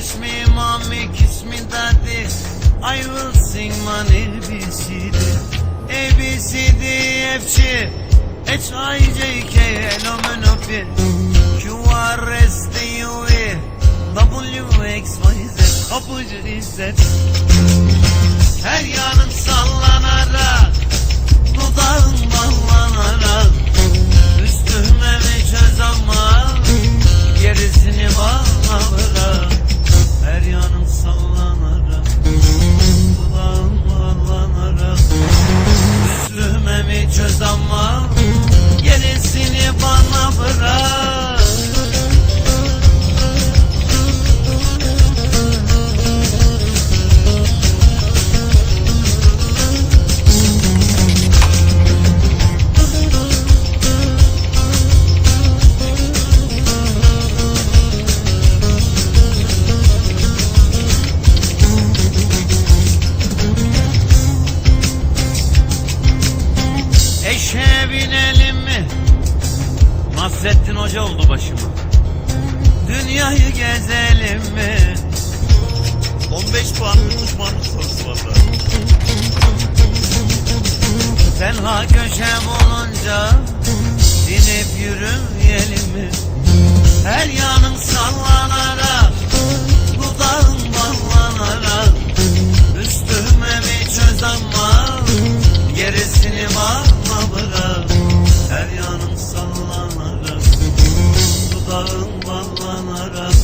Teach me, mommy, kiss me, daddy. I will sing my ABCD. A, B, C, D, F, G, H, I, J, K, L, M, N, O, P, Q, R, S, T, U, V, W, X, Y, Z. Kapıcı İzzet. Her yanın sallanarak, dudağın ballanarak. Üstüme mi çöz ama, gerisini bana bırak. Her yanım sallanarak, dudağım ballanarak. Üstüme mi çöz ama, Tenha köşe bulunca Dinip yürümeyelim mi? Her yanın sallanarak Dudağın ballanarak. Üstüme bir çöz ama Gerisini bana bırak. Her yanın sallanarak Dudağın ballanarak.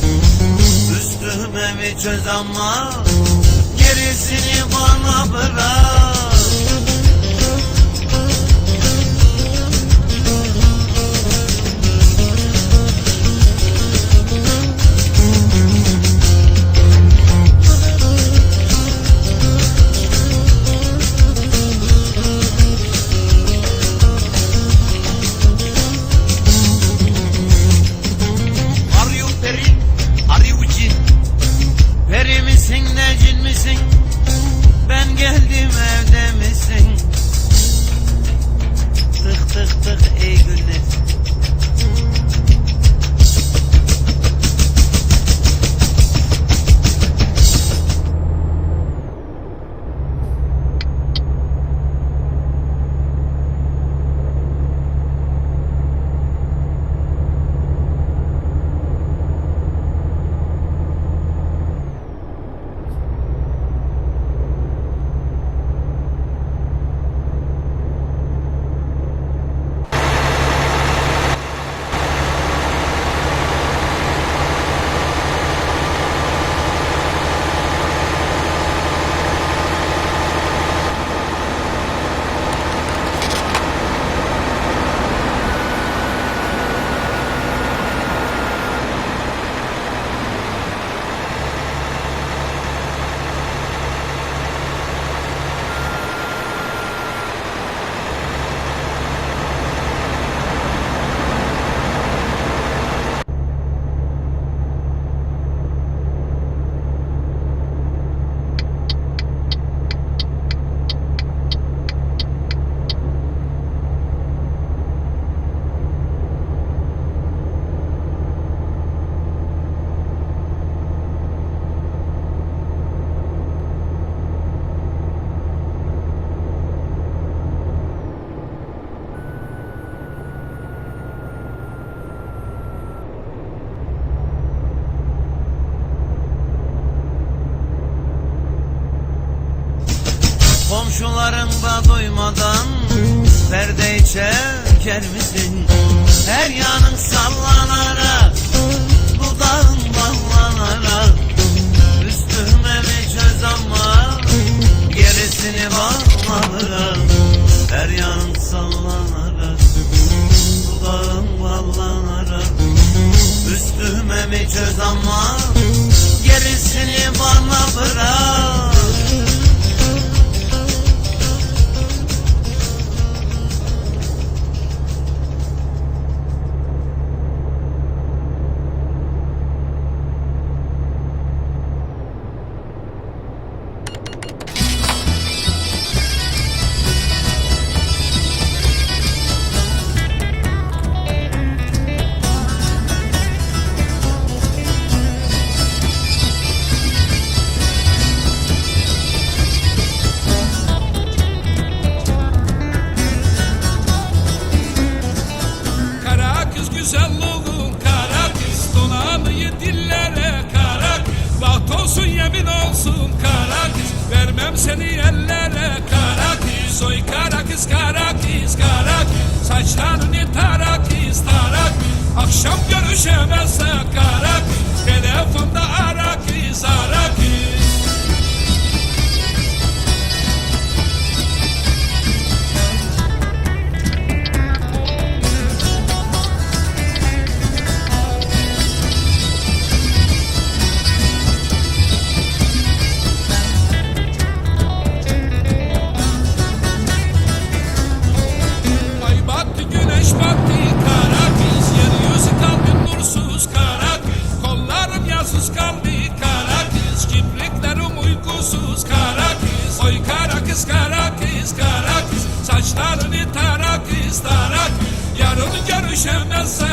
Üstüme bir çöz ama Gerisini bana bırak Duymadan Perdeyi çeker misin? Her yanın sallanarak Dudağın ballanarak Üstüme bir çöz ama Gerisini bana bırak Her yanın sallanarak Dudağın ballanarak Üstüme bir çöz ama Düşemez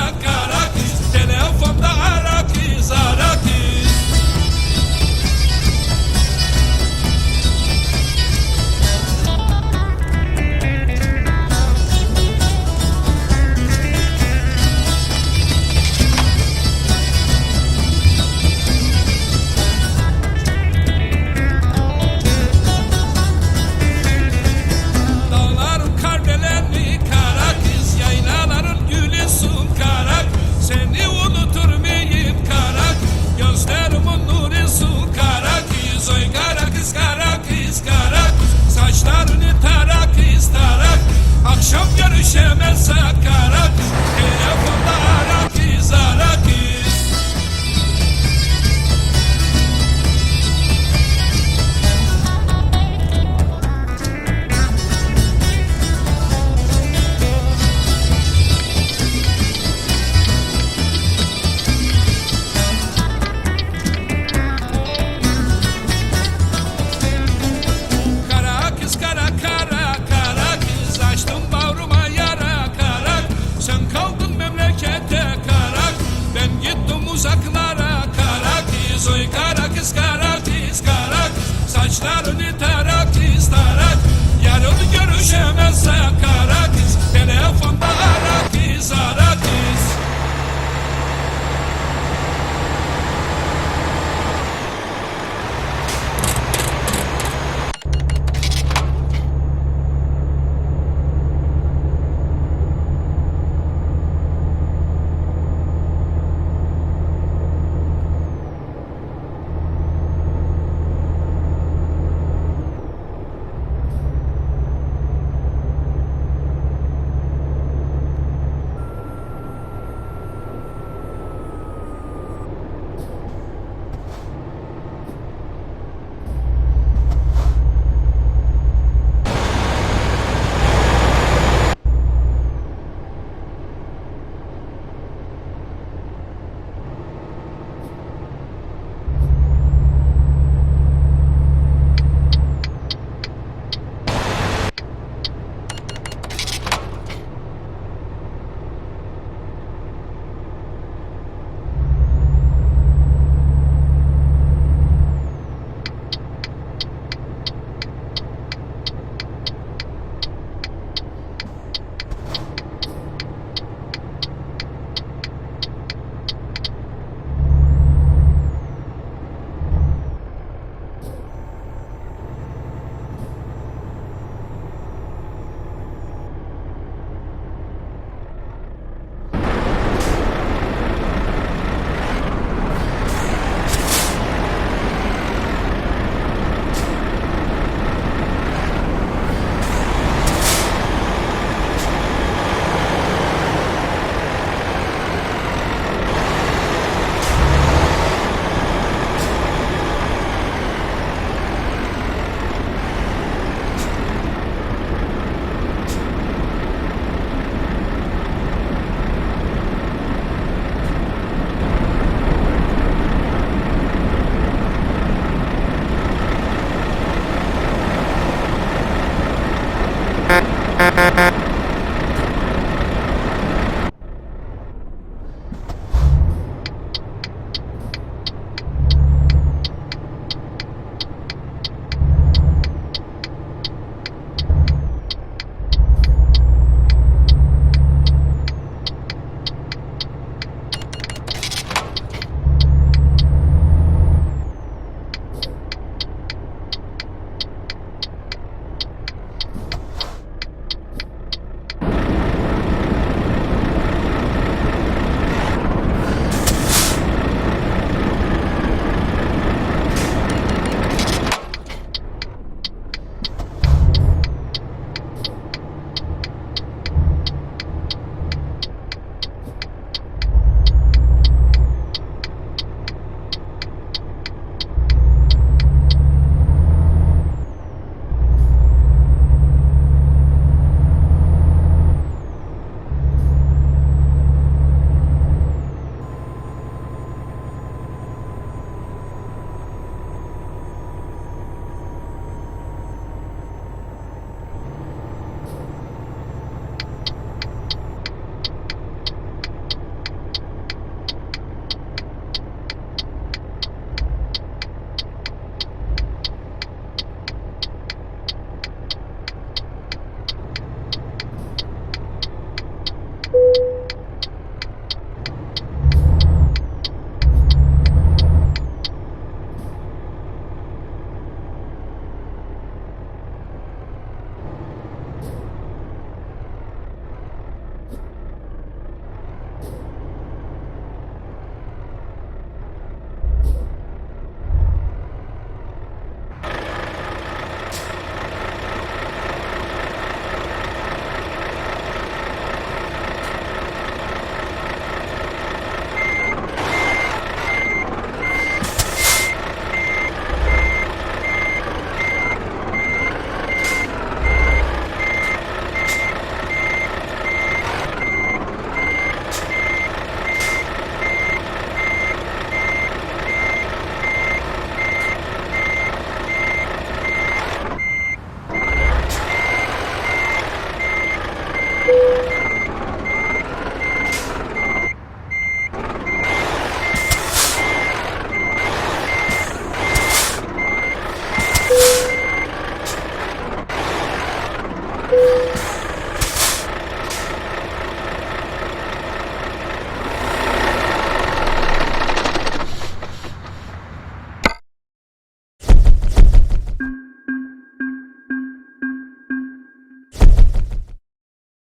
Ha ha ha.